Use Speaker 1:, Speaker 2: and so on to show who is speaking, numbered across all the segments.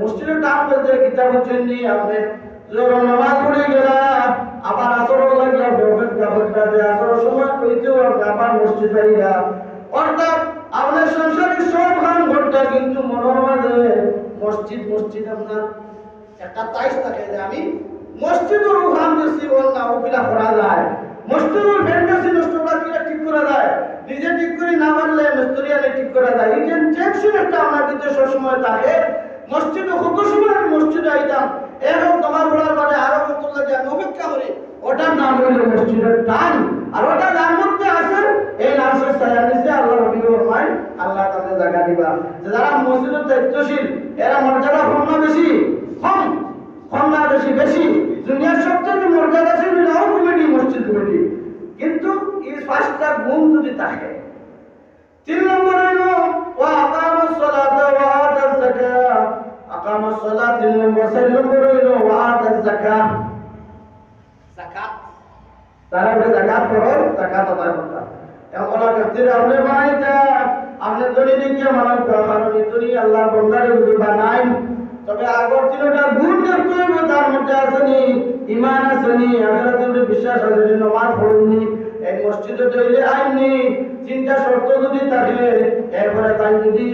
Speaker 1: মসজিদের টান বলতে কিতাব হচ্ছেন আপনি যখন নামাজ পড়ে গেলা, আবার আসর লাগিয়া অপেক্ষা অপেক্ষা যে আসর সময় আপনি আবার মসজিদ পাইয়া অর্থাৎ আপনার সংসারের সব খান ঘরটা কিন্তু মনের মাঝে মসজিদ মসজিদ আপনার একটা তাইশ থাকে যে আমি মসজিদের উহান দিচ্ছি ওর না করা যায়। মসজিদের ফ্যান্টাসি নষ্টটা কিনা ঠিক করা যায়। নিজে ঠিক করে না পারলে মিস্ত্রি আনে ঠিক করা যায়। এই যে টেনশন একটা আমার ভিতরে সবসময় থাকে। মসজিদে কত আমি মসজিদে আইতাম। এরকম তোমার ঘোড়ার মানে আরও লাগে আমি অপেক্ষা করি। ওটার নাম হইল মসজিদের টান আর ওটা যার মধ্যে আছে, এই নার্সের ছায়া নিচে আল্লাহ রবি আল্লাহ তাদের জায়গা দিবা। যে যারা মসজিদের দায়িত্বশীল এরা মর্যাদা কম না বেশি কম কম না বেশি বেশি দুনিয়ার সবচেয়ে মর্যাদাশীল হলো কমিটি মসজিদ কমিটি কিন্তু এই পাঁচটা গুণ যদি থাকে তিন নম্বর হইল ওয়া আকামাস সালাতা ওয়া আতাজ যাকাত আকামাস সালাত হইল ওয়া আতাজ যাকাত। যাকাত? তারা যে যাকাত করো যাকাত আদায় করতা এখন ক্ষেত্রে আপনি বানাইতা আপনি ধনী দেখিয়ে মানুষ কারণ আল্লাহর বন্দারে যদি বানাই তবে আগর তিনটা গুণ দেখতে হবে তার মধ্যে আসেনি ইমান আসেনি আখেরাতের বিশ্বাস আসেনি নমাজ পড়েনি এই মসজিদে তৈরি আইনি তিনটা শর্ত যদি থাকে এরপরে তাই যদি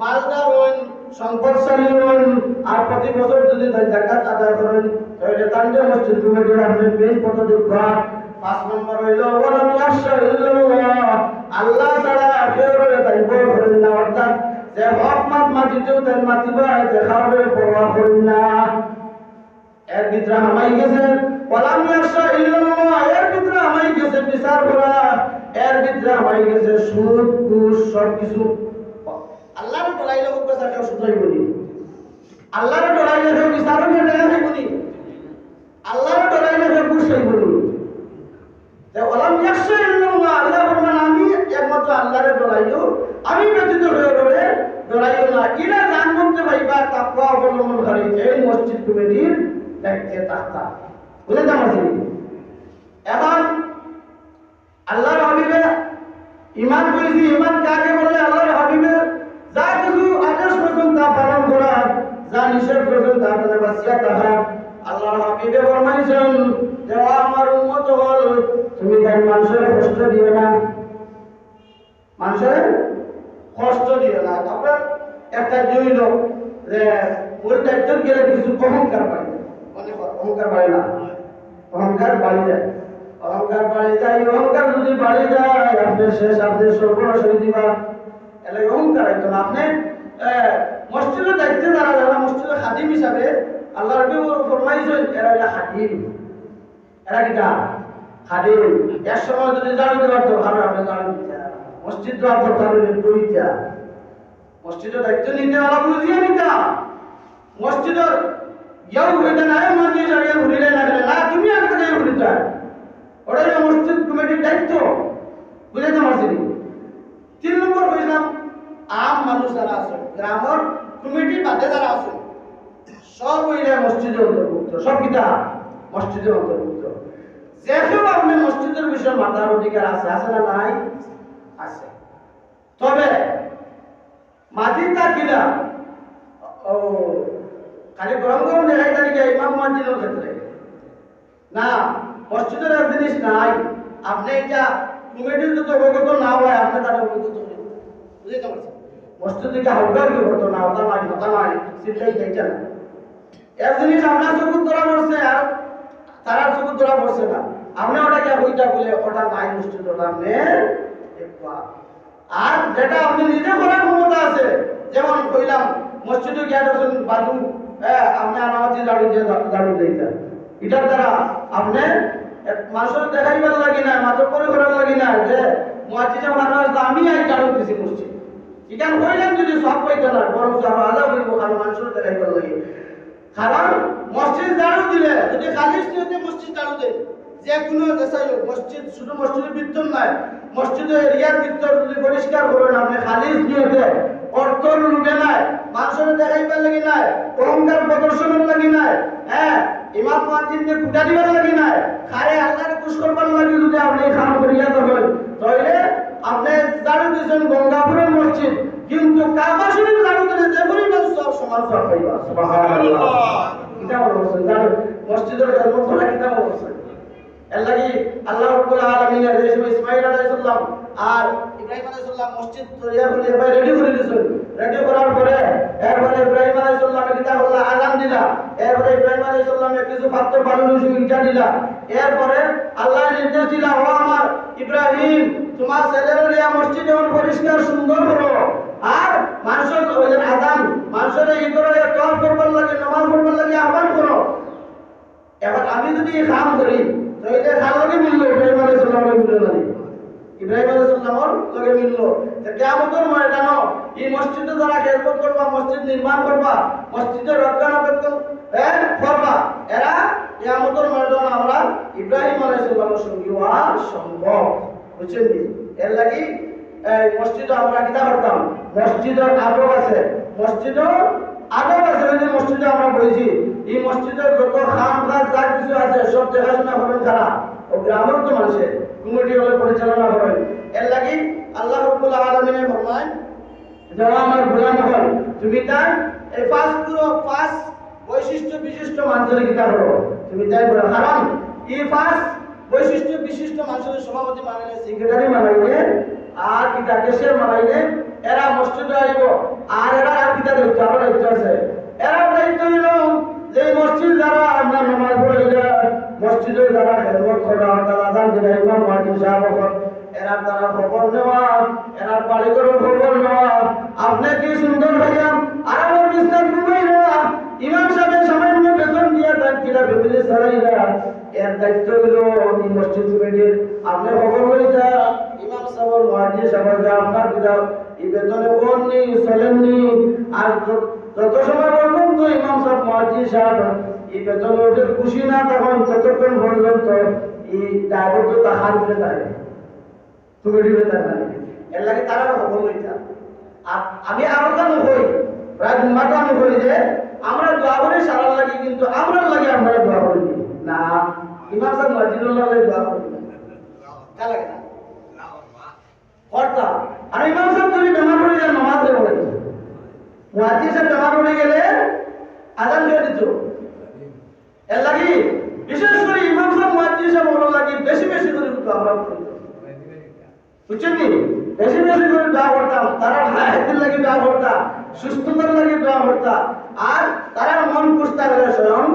Speaker 1: মালদার হন সম্পদশালী হন আর প্রতি বছর যদি জাকাত আদায় করেন, তাহলে তান্ডে মসজিদ কমিটির আপনি কত পাঁচ নম্বর হইল আল্লাহ ছাড়া অর্থাৎ যে হক মাটিতেও তাই মাতিবা দেখাবে পরোয়া করেন না। এর ভিতরে হামাই গেছে, ওয়ালাম ইয়াশা ইল্লাল্লাহ, এর ভিতরে হামাই গেছে বিচার করা এর ভিতরে হামাই গেছে সুদ সব কিছু আল্লাহর ডরাইলে হোক বেচার সুদাই বলি আল্লাহর ডরাইলে কেউ বিচারও দেখা বলি আল্লাহর ডরাইলে কেউ ঘুষ বলি ওলাম আল্লাহ ফরমান আমি একমাত্র আল্লাহরে ডরাইও আমি ব্যতীত হয়ে রবে ডরাইও না। জান করতে পাইবা তাকওয়া অবলম্বনকারী এই মসজিদ কমিটির দায়িত্বে থাকতা বুঝে যাচ্ছি এখন আল্লাহর হাবিবে ইমান করেছি, ইমান কাকে বলে? আল্লাহর হাবিবে যা কিছু আদেশ করেছেন তা পালন করা যা নিষেধ করেছেন তা তাদের বাঁচিয়া থাকা আল্লাহর হাবিবে ফরমাইছেন যে আমার উম্মত হল তুমি তাই মানুষের কষ্ট দিও না। মানুষের কষ্ট দিও না। তারপর একটা জইল যে ওই দায়িত্ব গেলে কিছু অহংকার পাই অনেক অহংকার পারে না। অহংকার বাড়ি যায় অহংকার বাড়ি যায়, অহংকার যদি বাড়ি যায়, আপনি শেষ, আপনি সর্বনাশ হয়ে দিবা এলে অহংকার হইতো না। আপনি আহ, মসজিদের দায়িত্বে যারা যারা মসজিদের খাদিম হিসাবে আল্লাহ রবি ফরমাইছেন এরা হইলা খাদিম। এরা কিটা খাদিম। এক সময় যদি জানি দেওয়ার তো ভালো আপনি জানি মসজিদ দেওয়ার তো ভালো করিতা মসজিদের দায়িত্ব নিতে ওরা বুঝিয়ে নিতা মসজিদের ইয়াও হইতে না মসজিদ আগে ঘুরিলে না গেলে না তুমি আগে থেকে ঘুরিতা ওটা মসজিদ কমিটির দায়িত্ব। বুঝাইতে কইলাম আম মানুষ যারা আছে, গ্রামের কমিটি বাদে যারা আছে, সব হইলে মসজিদের অন্তর্ভুক্ত, সব কিতা মসজিদের অন্তর্ভুক্ত। যেহেতু আপনি মসজিদের বিষয়ে মাথার অধিকার আছে আছে না নাই? আছে। তবে মাটি থাকিলা ও, খালি গরম গরম দেখাই তালিকা ইমাম মসজিদের ক্ষেত্রে? না, মসজিদের এক জিনিস নাই। আপনি এটা কমিটির যদি অবগত না হয় আপনি তার অবগত বুঝতে পারছেন? মসজিদ দিকে কি হতো না সেটাই চাইছে না এক জিনিস আপনার চকুর ধরা পড়ছে আর তারা পড়ছে না। আপনি বলে ওটা নাই আর যেটা আপনি নিজে করার ক্ষমতা আছে, যেমন কইলাম, মসজিদে গিয়ে আপনি আনামাজি জাড়ু দিয়ে জাড়ু দিয়েছেন। এটার দ্বারা আপনি মানুষের দেখাইবার লাগি না মাত্র করে করার লাগি না, যে মানুষ আমি আই জাড়ু দিছি মসজিদ। এখান কইলেন যদি সব পাইতে না, বরং আরও আলাদা হইব কারণ মানুষের দেখাইবার লাগে কারণ মসজিদ ঝাড়ু দিলে, যদি খালিস নিয়তে মসজিদ ঝাড়ু দেয়, যে কোনো মসজিদ শুধু মসজিদের ভিতর নাই মসজিদের এরিয়ার ভিতর যদি পরিষ্কার করেন আপনি খালিস নিয়তে অর্থ লুটে নাই মানুষের দেখাইবার লাগি নাই অহংকার প্রদর্শনের লাগি নাই হ্যাঁ ইমাম মুয়াজ্জিনকে কুটা দিবার লাগি নাই খারে আল্লাহর খুশ করবার লাগি যদি আপনি খান করিয়া দেবেন তাহলে দিয়েছেন গঙ্গাপুরের মসজিদ কিন্তু কাবা শরীফ দিলে যে পরিমাণ সব সমান সব পাইবা সুবহানাল্লাহ। বলছেন ঝাড়ু মসজিদের করা বলছেন এর লাগি আল্লাহ রাব্বুল আলামিন এর সময় ইসমাঈল আলাইহিস সালাম আর ইব্রাহিম আলাইহিস সালাম মসজিদ তৈরি করে রেডি করে দিয়েছেন। রেডি করার পরে এরপরে ইব্রাহিম আলাইহিস সালাম কিতা বললা আযান দিলা। এরপরে ইব্রাহিম আলাইহিস সালাম কিছু পাত্র দিলা। এরপরে আল্লাহ নির্দেশ দিলা ও আমার ইব্রাহিম তোমার ছেলের লিয়া মসজিদ যেমন পরিষ্কার, সুন্দর করো আর মানুষের ওই যে আযান মানুষের এই করে তওয়াফ করবার লাগে, নামাজ পড়বার লাগে, আহ্বান করো। এবার আমি যদি কাম করি তো এটা খালকে মিললো, ইব্রাহিম আলাইহিস সালামের মিললো না ইব্রাহিম আলাইহিস সালামের লগে মিললো। কিয়ামতের ময়দানে এই মসজিদে যারা খেদমত করবা, মসজিদ নির্মাণ করবা মসজিদের রক্ষণাবেক্ষণ হ্যাঁ করবা, এরা কিয়ামতের ময়দানে আমরা ইব্রাহিম আলাইহিস সালামের সঙ্গে হওয়া সম্ভব। বুঝছেন নি? এর লাগি মসজিদে আমরা কিতা করতাম মসজিদের আদব আছে। মসজিদও আদব আছে যে মসজিদে আমরা বলেছি এই মসজিদের যত খাম কাজ যা কিছু আছে, সব দেখাশোনা করেন তারা। ও গ্রামের তো মানুষের কমিটি হলে পরিচালনা করেন। এর লাগি আল্লাহ রব্বুল আলমিনে ফরমায়, যারা আমার গোলাম হল তুমি তার এই পাঁচ পুরো পাঁচ বৈশিষ্ট্য বিশিষ্ট মানুষের কিতা করো তুমি তাই বলো কারণ এই পাঁচ বৈশিষ্ট্য বিশিষ্ট মানুষের সভাপতি মানাইলে সেক্রেটারি মানাইলে, আর কিতা কেশিয়ার মানাইলে, এরা মসজিদে আইব, আর এরা আর কিতা দায়িত্ব, আরও দায়িত্ব আছে। এরা দায়িত্ব নিল যে মসজিদ যারা আপনার নামাজ পড়ে যায় মসজিদে যারা খেদমত করা তারা দান দিলে ইমাম মাহদি সাহেব এরা তারা খবর নেওয়া এরা বাড়ি করে খবর নেওয়া। আপনি কি সুন্দর ভাইয়া? আর আমার বিস্তার নেওয়া ইমাম সাহেবের সামান্য বেতন দিয়ে তার কিরা ফ্যামিলি চালাইরা এর দায়িত্ব হলো এই মসজিদ কমিটির আপনি খবর লইতা ইমাম সাহেব যে আপনার কিরা এই বেতনে নেই চলেননি আর যত- সময় বলবেন তো ইমাম সাহেব মহাজি সাহেব, এই বেতন ওঠে খুশি না তখন ততক্ষণ পর্যন্ত এই ড্রাইভার তো তাহার থাকে তুমি দিবে তার মানে এর লাগে তারা খবর লইতা আমি আরও কেন হই প্রায় ঘুমাটা আমি হই যে আমরা দোয়া করি সারার লাগে কিন্তু আমরা লাগে আমরা দোয়া করি। না, ইমাম সাহেব মসজিদুল লাগে দোয়া করি কা লাগে না? কর্তা, আর ইমাম সাহেব যদি বেমার পড়ে যায় নামাজ পড়ে মুয়াজ্জিন সাহেব বেমার পড়ে গেলে আজান দিয়ে দিত। এর লাগি, বিশেষ করে ইমাম সাহেব, মুয়াজ্জিন সাহেব ওর লাগি বেশি বেশি করে দোয়া আমরা বুঝছেন কি বেশি বেশি করে দোয়া করতাম, তারা হায়াতের লাগি দোয়া করতাম, সুস্থতার লাগি দোয়া করতাম। আর তারা মন পুস্তা করে স্বয়ং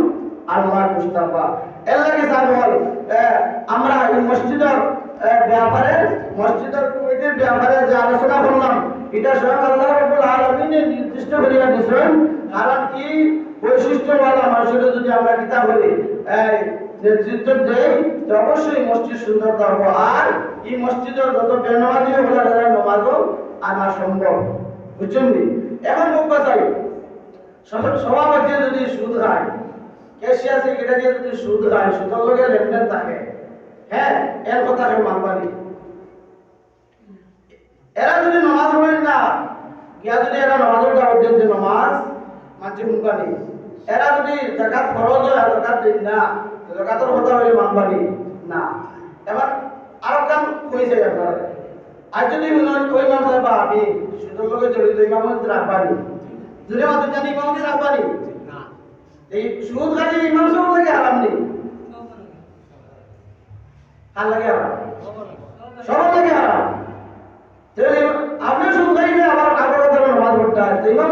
Speaker 1: আল্লাহ মুস্তাফা। এর লাগে সাবল আমরা এই মসজিদের ব্যাপারে মসজিদের কমিটির ব্যাপারে যে আলোচনা করলাম, এটা স্বয়ং আল্লাহ রাব্বুল আলামিনের নির্দিষ্ট করিয়া দিয়েছেন কারণ কি? বৈশিষ্ট্যওয়ালা মানুষের যদি আমরা কিতাব বলি নেতৃত্ব দেই, তো অবশ্যই মসজিদ সুন্দর থাকব আর এই মসজিদের যত বেনামাজি হলো, তারা নমাজও আনা সম্ভব। বুঝছেন? এখন মুখ চাই সভাপতি যদি সুদ খায় ক্যাশিয়ার সেক্রেটারি যদি সুদ খায় সুদের লগে লেনদেন থাকে হ্যাঁ এর কথা কেউ মানবানি এরা যদি নমাজ পড়েন না, গিয়া যদি এরা নমাজের দাওয়াত যে নমাজ মানছে মুনকানি এরা যদি জাকাত ফরজ হয় জাকাত দেন না জাকাতের কথা হইলে মানবানি না। এবার আরও কাম কইছে আপনারা আর যদি হয় ওই মানুষ বা আমি সুদের লগে জড়িত ইমামত রাখবানি মাত্র জানি রাখবানি এই ইমাম সাহেব লাগে নেই। কার লাগে লাগে তাহলে আপনি আবার নামাজ পড়তে ইমাম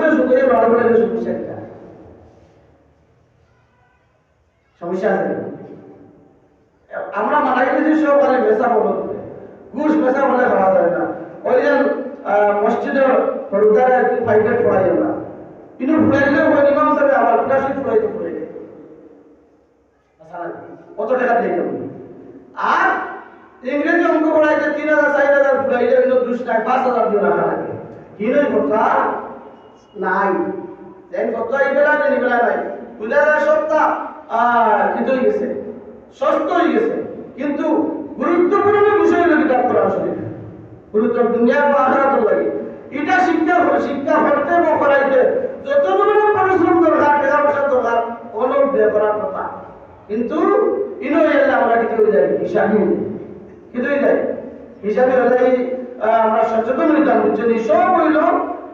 Speaker 1: সমস্যা আছে? আমরা মানা গেছি সব মানে মেসা বলো। ঘুষ মেসা বলে খাওয়া যায় না। ওই যে মসজিদের হরুদারে একটু ফাইভে পড়াই আমরা। কিন্তু ফুরাইলে ওই ইমাম সাহেব আবার উদাসী ফুরাইতে ফুরাই কত টাকা দিয়ে যাব আর ইংরেজি অঙ্ক পড়াইতে তিন হাজার, চার হাজার ফুরাইলে কিন্তু দুশ নাই পাঁচ হাজার দিয়ে রাখা লাগে। কি নয় কথা? নাই। দেন কত এই বেলা নেই বেলা নাই। বুঝা যায় সপ্তাহ কিন্তু হয়ে গেছে। সস্ত হয়ে গেছে। কিন্তু গুরুত্বপূর্ণ বিষয় হলো কিতাব পড়া শরীফ গুরুত্ব দুনিয়া বা আখরাত লাগে। এটা শিক্ষা শিক্ষা করতে বা করাইতে যত ধরনের পরিশ্রম দরকার টাকা পয়সা দরকার কোনো ব্যয় করার কথা। কিন্তু ইনো এলে আমরা কিছু হয়ে যাই হিসাবই কিন্তু যাই। হিসাবে হলে আমরা সচেতন হইতাম বুঝছেন সব হইল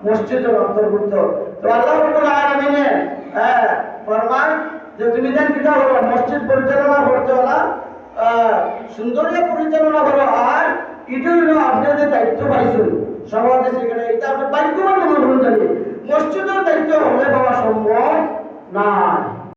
Speaker 1: মসজিদের অন্তর্ভুক্ত। তো আল্লাহ রাব্বুল হ্যাঁ যে তুমি দেন কিটা হলো মসজিদ পরিচালনা করতে হলা আহ, সুন্দরভাবে পরিচালনা করো আর এটা হইল আপনাদের দায়িত্ব পাইছেন সমাজে সেখানে এটা আপনি বাক্যবান মনে করুন জানি মসজিদের দায়িত্ব হলে দেওয়া সম্ভব না